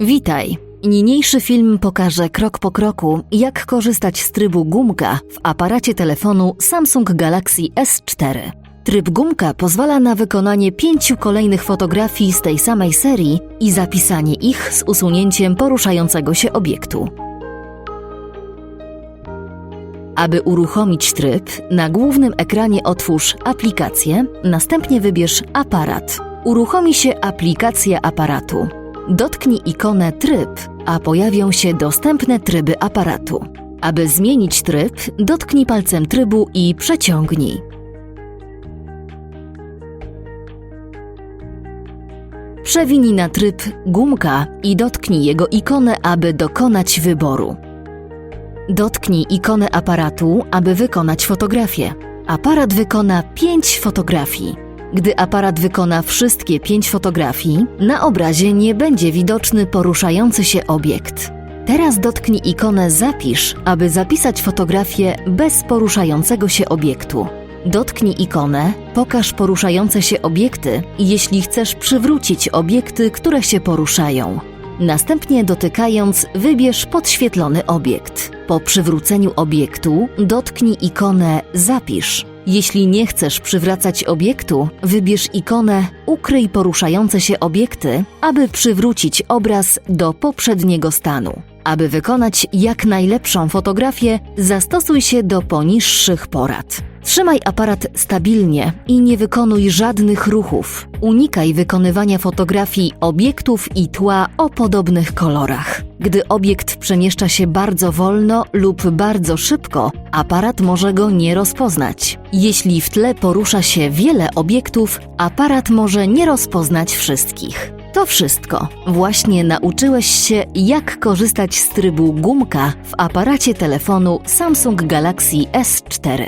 Witaj! Niniejszy film pokaże krok po kroku, jak korzystać z trybu gumka w aparacie telefonu Samsung Galaxy S4. Tryb gumka pozwala na wykonanie pięciu kolejnych fotografii z tej samej serii i zapisanie ich z usunięciem poruszającego się obiektu. Aby uruchomić tryb, na głównym ekranie otwórz aplikację, następnie wybierz aparat. Uruchomi się aplikacja aparatu. Dotknij ikonę tryb, a pojawią się dostępne tryby aparatu. Aby zmienić tryb, dotknij palcem trybu i przeciągnij. Przewinij na tryb gumka i dotknij jego ikonę, aby dokonać wyboru. Dotknij ikonę aparatu, aby wykonać fotografię. Aparat wykona 5 fotografii. Gdy aparat wykona wszystkie 5 fotografii, na obrazie nie będzie widoczny poruszający się obiekt. Teraz dotknij ikonę Zapisz, aby zapisać fotografię bez poruszającego się obiektu. Dotknij ikonę Pokaż poruszające się obiekty, jeśli chcesz przywrócić obiekty, które się poruszają. Następnie dotykając, wybierz podświetlony obiekt. Po przywróceniu obiektu dotknij ikonę Zapisz. Jeśli nie chcesz przywracać obiektu, wybierz ikonę Ukryj poruszające się obiekty, aby przywrócić obraz do poprzedniego stanu. Aby wykonać jak najlepszą fotografię, zastosuj się do poniższych porad. Trzymaj aparat stabilnie i nie wykonuj żadnych ruchów. Unikaj wykonywania fotografii obiektów i tła o podobnych kolorach. Gdy obiekt przemieszcza się bardzo wolno lub bardzo szybko, aparat może go nie rozpoznać. Jeśli w tle porusza się wiele obiektów, aparat może nie rozpoznać wszystkich. To wszystko. Właśnie nauczyłeś się, jak korzystać z trybu gumka w aparacie telefonu Samsung Galaxy S4.